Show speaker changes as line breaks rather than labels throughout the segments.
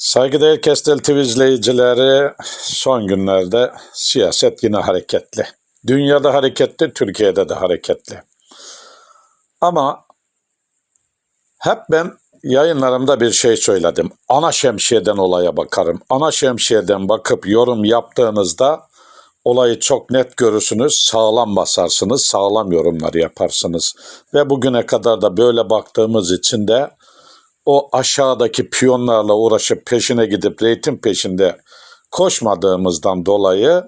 Saygıdeğer Kestel TV izleyicileri son günlerde siyaset yine hareketli. Dünyada hareketli, Türkiye'de de hareketli. Ama hep ben yayınlarımda bir şey söyledim. Ana şemsiyeden olaya bakarım. Ana şemsiyeden bakıp yorum yaptığınızda olayı çok net görürsünüz, sağlam basarsınız, sağlam yorumlar yaparsınız. Ve bugüne kadar da böyle baktığımız için de o aşağıdaki piyonlarla uğraşıp peşine gidip reyting peşinde koşmadığımızdan dolayı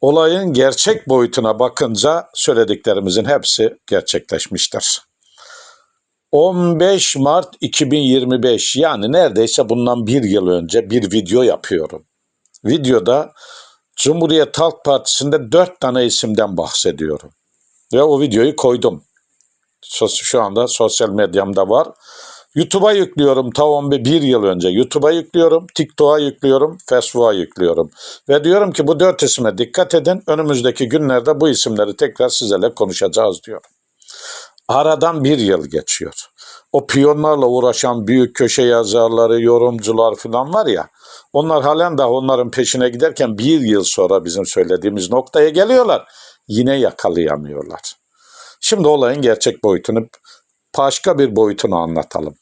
olayın gerçek boyutuna bakınca söylediklerimizin hepsi gerçekleşmiştir. 15 Mart 2025 yani neredeyse bundan bir yıl önce bir video yapıyorum. Videoda Cumhuriyet Halk Partisi'nde dört tane isimden bahsediyorum. Ve o videoyu koydum. Şu anda sosyal medyamda var. YouTube'a yüklüyorum ta 11 yıl önce. YouTube'a yüklüyorum, TikTok'a yüklüyorum, Facebook'a yüklüyorum. Ve diyorum ki bu dört isime dikkat edin. Önümüzdeki günlerde bu isimleri tekrar sizlerle konuşacağız diyorum. Aradan bir yıl geçiyor. O piyonlarla uğraşan büyük köşe yazarları, yorumcular falan var ya. Onlar halen daha onların peşine giderken bir yıl sonra bizim söylediğimiz noktaya geliyorlar. Yine yakalayamıyorlar. Şimdi olayın gerçek boyutunu başka bir boyutunu anlatalım.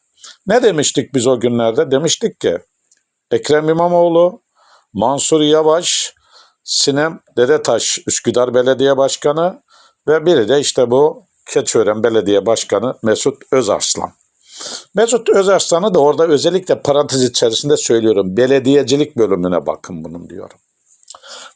Ne demiştik biz o günlerde? Demiştik ki Ekrem İmamoğlu, Mansur Yavaş, Sinem Dedetaş Üsküdar Belediye Başkanı ve biri de işte bu Keçiören Belediye Başkanı Mesut Özarslan. Mesut Özarslan'ı da orada özellikle parantez içerisinde söylüyorum. Belediyecilik bölümüne bakın bunun diyorum.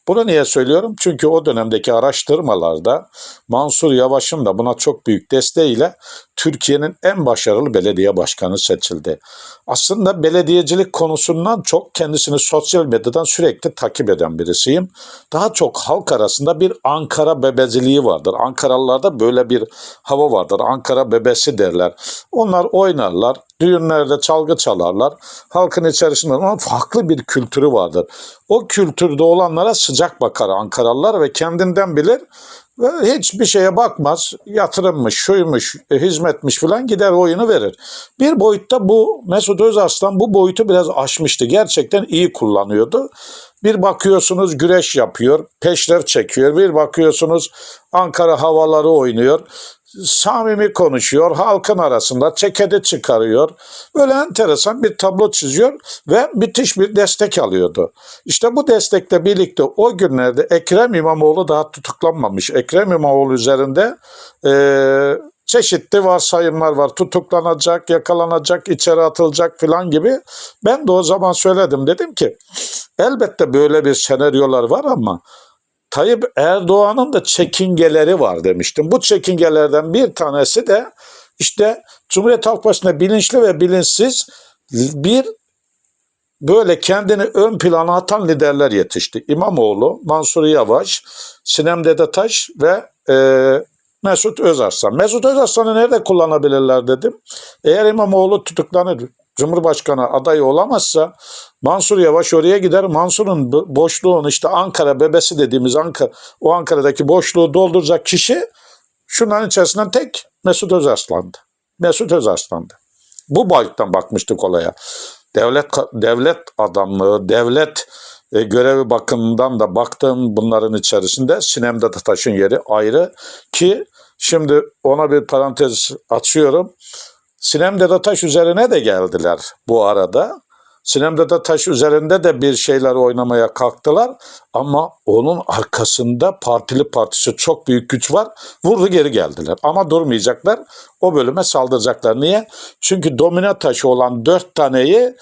Bunu niye söylüyorum? Çünkü o dönemdeki araştırmalarda Mansur Yavaş'ın da buna çok büyük desteğiyle Türkiye'nin en başarılı belediye başkanı seçildi. Aslında belediyecilik konusundan çok kendisini sosyal medyadan sürekli takip eden birisiyim. Daha çok halk arasında bir Ankara bebeciliği vardır. Ankaralılarda böyle bir hava vardır. Ankara bebesi derler. Onlar oynarlar, düğünlerde çalgı çalarlar. Halkın içerisinde ama farklı bir kültürü vardır. O kültürde olanlara sıcak bakar Ankaralılar ve kendinden bilir ve hiçbir şeye bakmaz. Yatırımmış, şuymuş, e, hizmetmiş falan gider oyunu verir. Bir boyutta bu Mesut Özarslan bu boyutu biraz aşmıştı. Gerçekten iyi kullanıyordu. Bir bakıyorsunuz güreş yapıyor, peşref çekiyor. Bir bakıyorsunuz Ankara havaları oynuyor. Samimi konuşuyor, halkın arasında çekede çıkarıyor. Böyle enteresan bir tablo çiziyor ve müthiş bir destek alıyordu. İşte bu destekle birlikte o günlerde Ekrem İmamoğlu daha tutuklanmamış. Ekrem İmamoğlu üzerinde eee çeşitli varsayımlar var. Tutuklanacak, yakalanacak, içeri atılacak filan gibi. Ben de o zaman söyledim. Dedim ki elbette böyle bir senaryolar var ama Tayyip Erdoğan'ın da çekingeleri var demiştim. Bu çekingelerden bir tanesi de işte Cumhuriyet Halk Partisi'nde bilinçli ve bilinçsiz bir böyle kendini ön plana atan liderler yetişti. İmamoğlu, Mansur Yavaş, Sinem Dedetaş ve e, Mesut Özarslan. Mesut Özarslan'ı nerede kullanabilirler dedim. Eğer İmamoğlu tutuklanır, Cumhurbaşkanı adayı olamazsa Mansur Yavaş oraya gider. Mansur'un boşluğunu işte Ankara bebesi dediğimiz Ankara, o Ankara'daki boşluğu dolduracak kişi şunların içerisinden tek Mesut Özarslan'dı. Mesut Özarslan'dı. Bu boyuttan bakmıştık olaya. Devlet devlet adamlığı, devlet e, görevi bakımından da baktığım bunların içerisinde Sinem Dedetaş'ın yeri ayrı ki şimdi ona bir parantez açıyorum. Sinem Dedetaş üzerine de geldiler bu arada. Sinem Dedetaş üzerinde de bir şeyler oynamaya kalktılar ama onun arkasında partili partisi çok büyük güç var. Vurdu geri geldiler ama durmayacaklar. O bölüme saldıracaklar. Niye? Çünkü domine taşı olan dört taneyi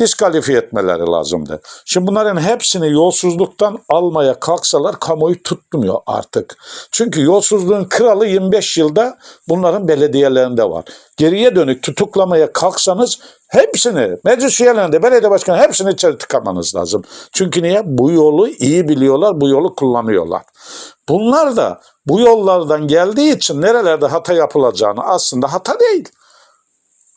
diskalifiye etmeleri lazımdı. Şimdi bunların hepsini yolsuzluktan almaya kalksalar kamuoyu tutmuyor artık. Çünkü yolsuzluğun kralı 25 yılda bunların belediyelerinde var. Geriye dönük tutuklamaya kalksanız hepsini, meclis üyelerinde, belediye başkanı hepsini içeri tıkamanız lazım. Çünkü niye? Bu yolu iyi biliyorlar, bu yolu kullanıyorlar. Bunlar da bu yollardan geldiği için nerelerde hata yapılacağını aslında hata değil.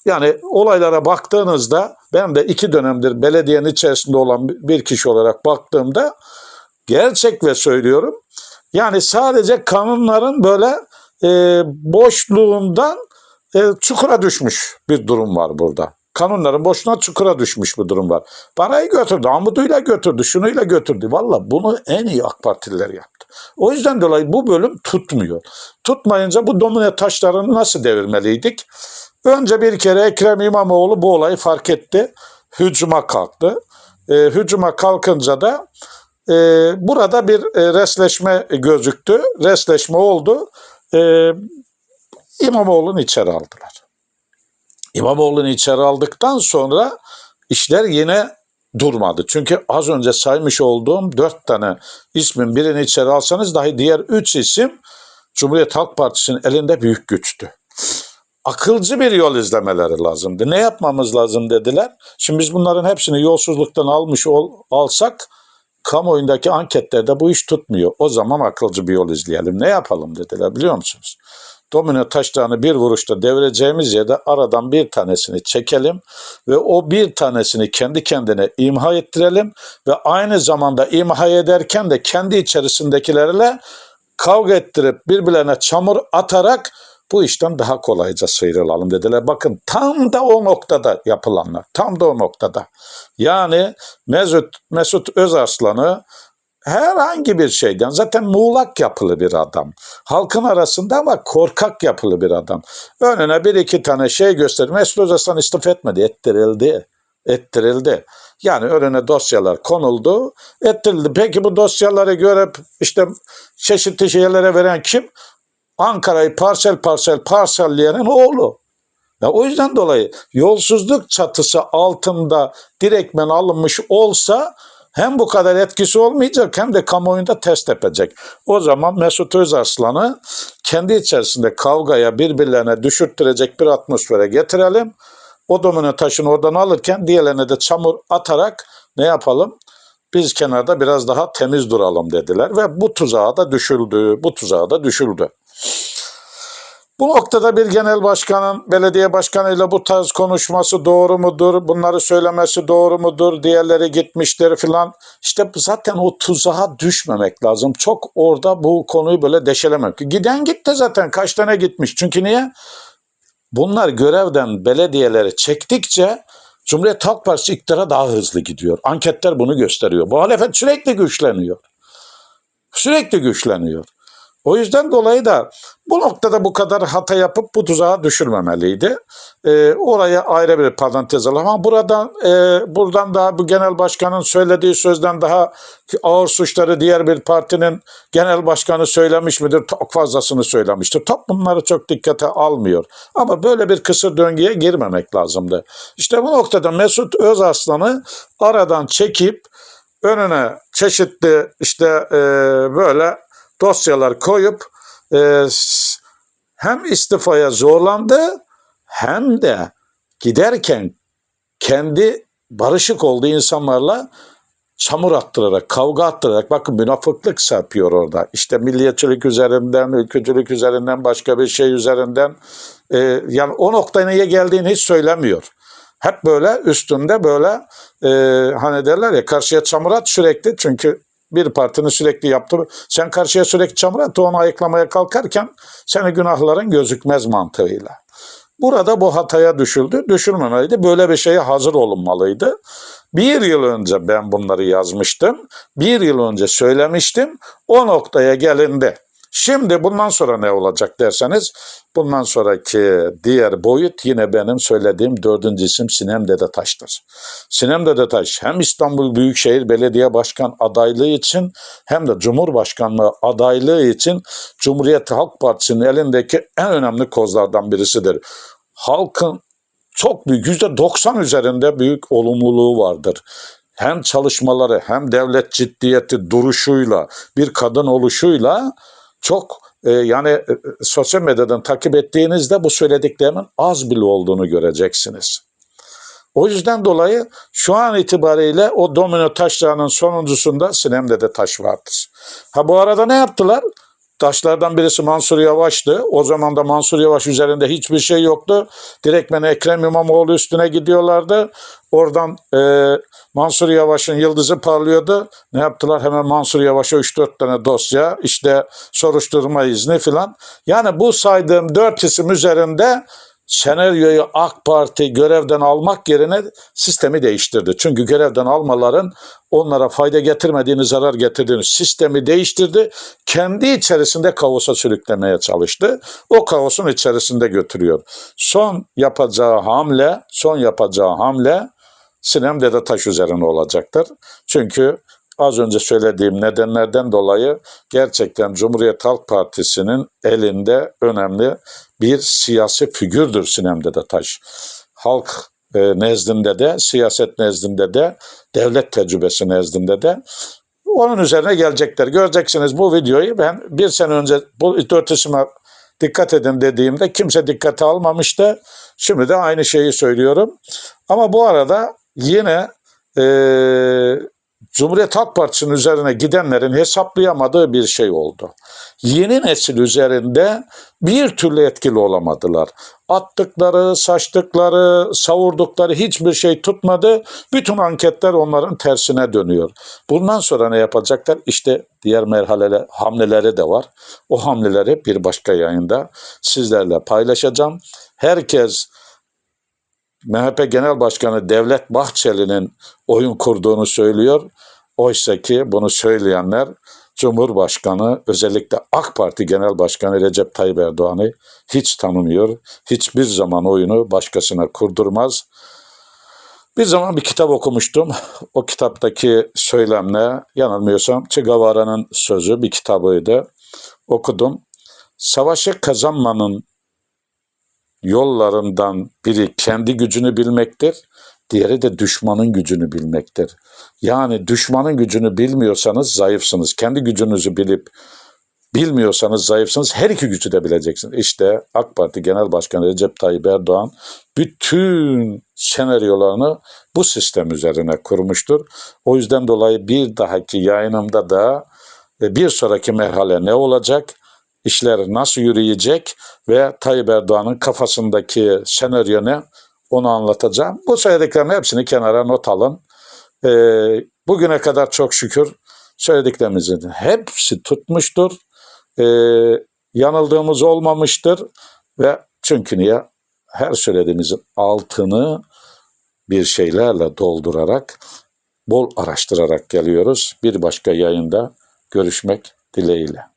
Yani olaylara baktığınızda ben de iki dönemdir belediyenin içerisinde olan bir kişi olarak baktığımda gerçek ve söylüyorum. Yani sadece kanunların böyle e, boşluğundan e, çukura düşmüş bir durum var burada. Kanunların boşuna çukura düşmüş bu durum var. Parayı götürdü, amuduyla götürdü, şunuyla götürdü. Valla bunu en iyi AK Partililer yaptı. O yüzden dolayı bu bölüm tutmuyor. Tutmayınca bu domine taşlarını nasıl devirmeliydik? Önce bir kere Ekrem İmamoğlu bu olayı fark etti. Hücuma kalktı. E, hücuma kalkınca da e, burada bir e, resleşme gözüktü. Resleşme oldu. E, İmamoğlu'nu içeri aldılar. İmamoğlu'nu içeri aldıktan sonra işler yine durmadı. Çünkü az önce saymış olduğum dört tane ismin birini içeri alsanız dahi diğer üç isim Cumhuriyet Halk Partisi'nin elinde büyük güçtü. Akılcı bir yol izlemeleri lazımdı. Ne yapmamız lazım dediler. Şimdi biz bunların hepsini yolsuzluktan almış ol, alsak kamuoyundaki anketlerde bu iş tutmuyor. O zaman akılcı bir yol izleyelim. Ne yapalım dediler biliyor musunuz? Domino taşlarını bir vuruşta devireceğimiz yerde aradan bir tanesini çekelim ve o bir tanesini kendi kendine imha ettirelim ve aynı zamanda imha ederken de kendi içerisindekilerle kavga ettirip birbirlerine çamur atarak bu işten daha kolayca sıyrılalım dediler. Bakın tam da o noktada yapılanlar. Tam da o noktada. Yani Mesut, Mesut Özarslan'ı herhangi bir şeyden zaten muğlak yapılı bir adam. Halkın arasında ama korkak yapılı bir adam. Önüne bir iki tane şey gösterir. Mesut Özarslan istifa etmedi. Ettirildi. Ettirildi. Yani önüne dosyalar konuldu, ettirildi. Peki bu dosyaları görüp işte çeşitli şeylere veren kim? Ankara'yı parsel parsel parselleyenin oğlu. Ya o yüzden dolayı yolsuzluk çatısı altında direktmen alınmış olsa hem bu kadar etkisi olmayacak hem de kamuoyunda test yapacak. O zaman Mesut Özarslan'ı kendi içerisinde kavgaya birbirlerine düşürttürecek bir atmosfere getirelim. O domino taşını oradan alırken diğerlerine de çamur atarak ne yapalım? Biz kenarda biraz daha temiz duralım dediler ve bu tuzağa da düşüldü. Bu tuzağa da düşüldü. Bu noktada bir genel başkanın belediye başkanıyla bu tarz konuşması doğru mudur? Bunları söylemesi doğru mudur? Diğerleri gitmiştir filan. İşte zaten o tuzağa düşmemek lazım. Çok orada bu konuyu böyle deşelemek. Giden gitti zaten. Kaç tane gitmiş? Çünkü niye? Bunlar görevden belediyeleri çektikçe Cumhuriyet Halk Partisi iktidara daha hızlı gidiyor. Anketler bunu gösteriyor. Muhalefet sürekli güçleniyor. Sürekli güçleniyor. O yüzden dolayı da bu noktada bu kadar hata yapıp bu tuzağa düşürmemeliydi. Ee, oraya ayrı bir parantez alalım. Ama buradan, e, buradan daha bu genel başkanın söylediği sözden daha ağır suçları diğer bir partinin genel başkanı söylemiş midir? Çok fazlasını söylemiştir. Top bunları çok dikkate almıyor. Ama böyle bir kısır döngüye girmemek lazımdı. İşte bu noktada Mesut Özarslan'ı aradan çekip önüne çeşitli işte e, böyle dosyalar koyup e, hem istifaya zorlandı hem de giderken kendi barışık olduğu insanlarla çamur attırarak, kavga attırarak bakın münafıklık serpiyor orada. İşte milliyetçilik üzerinden, ülkücülük üzerinden, başka bir şey üzerinden e, yani o noktaya niye geldiğini hiç söylemiyor. Hep böyle üstünde böyle e, hani derler ya karşıya çamur at sürekli çünkü bir partinin sürekli yaptığı sen karşıya sürekli çamur at onu ayıklamaya kalkarken senin günahların gözükmez mantığıyla. Burada bu hataya düşüldü. Düşülmemeliydi. Böyle bir şeye hazır olunmalıydı. Bir yıl önce ben bunları yazmıştım. Bir yıl önce söylemiştim. O noktaya gelindi. Şimdi bundan sonra ne olacak derseniz bundan sonraki diğer boyut yine benim söylediğim dördüncü isim Sinem Dedetaş'tır. Sinem Dedetaş hem İstanbul Büyükşehir Belediye Başkan adaylığı için hem de Cumhurbaşkanlığı adaylığı için Cumhuriyet Halk Partisi'nin elindeki en önemli kozlardan birisidir. Halkın çok büyük yüzde 90 üzerinde büyük olumluluğu vardır hem çalışmaları hem devlet ciddiyeti duruşuyla bir kadın oluşuyla çok e, yani e, sosyal medyadan takip ettiğinizde bu söylediklerimin az bile olduğunu göreceksiniz. O yüzden dolayı şu an itibariyle o domino taşlarının sonuncusunda Sinem'de de taş vardır. Ha bu arada ne yaptılar? Taşlardan birisi Mansur Yavaş'tı. O zaman da Mansur Yavaş üzerinde hiçbir şey yoktu. Direktmen Ekrem İmamoğlu üstüne gidiyorlardı. Oradan e, Mansur Yavaş'ın yıldızı parlıyordu. Ne yaptılar? Hemen Mansur Yavaş'a 3-4 tane dosya, işte soruşturma izni filan. Yani bu saydığım dört isim üzerinde senaryoyu AK Parti görevden almak yerine sistemi değiştirdi. Çünkü görevden almaların onlara fayda getirmediğini, zarar getirdiğini sistemi değiştirdi. Kendi içerisinde kaosa sürüklemeye çalıştı. O kaosun içerisinde götürüyor. Son yapacağı hamle, son yapacağı hamle Sinem Dedetaş üzerine olacaktır. Çünkü az önce söylediğim nedenlerden dolayı gerçekten Cumhuriyet Halk Partisi'nin elinde önemli bir siyasi figürdür Sinem Dedetaş. Halk e, nezdinde de, siyaset nezdinde de, devlet tecrübesi nezdinde de onun üzerine gelecekler. Göreceksiniz bu videoyu ben bir sene önce bu dört isime dikkat edin dediğimde kimse dikkate almamıştı. Şimdi de aynı şeyi söylüyorum. Ama bu arada yine e, Cumhuriyet Halk Partisi'nin üzerine gidenlerin hesaplayamadığı bir şey oldu. Yeni nesil üzerinde bir türlü etkili olamadılar. Attıkları, saçtıkları, savurdukları hiçbir şey tutmadı. Bütün anketler onların tersine dönüyor. Bundan sonra ne yapacaklar? İşte diğer merhale hamleleri de var. O hamleleri bir başka yayında sizlerle paylaşacağım. Herkes MHP Genel Başkanı Devlet Bahçeli'nin oyun kurduğunu söylüyor. Oysa ki bunu söyleyenler Cumhurbaşkanı özellikle AK Parti Genel Başkanı Recep Tayyip Erdoğan'ı hiç tanımıyor. Hiçbir zaman oyunu başkasına kurdurmaz. Bir zaman bir kitap okumuştum. O kitaptaki söylemle yanılmıyorsam Che Guevara'nın sözü bir kitabıydı. Okudum. Savaşı kazanmanın yollarından biri kendi gücünü bilmektir. Diğeri de düşmanın gücünü bilmektir. Yani düşmanın gücünü bilmiyorsanız zayıfsınız. Kendi gücünüzü bilip bilmiyorsanız zayıfsınız. Her iki gücü de bileceksiniz. İşte AK Parti Genel Başkanı Recep Tayyip Erdoğan bütün senaryolarını bu sistem üzerine kurmuştur. O yüzden dolayı bir dahaki yayınımda da e, bir sonraki merhale ne olacak? İşler nasıl yürüyecek ve Tayyip Erdoğan'ın kafasındaki senaryo ne onu anlatacağım. Bu söylediklerin hepsini kenara not alın. Ee, bugüne kadar çok şükür söylediklerimizin hepsi tutmuştur. Ee, yanıldığımız olmamıştır ve çünkü niye? Her söylediğimizin altını bir şeylerle doldurarak, bol araştırarak geliyoruz. Bir başka yayında görüşmek dileğiyle.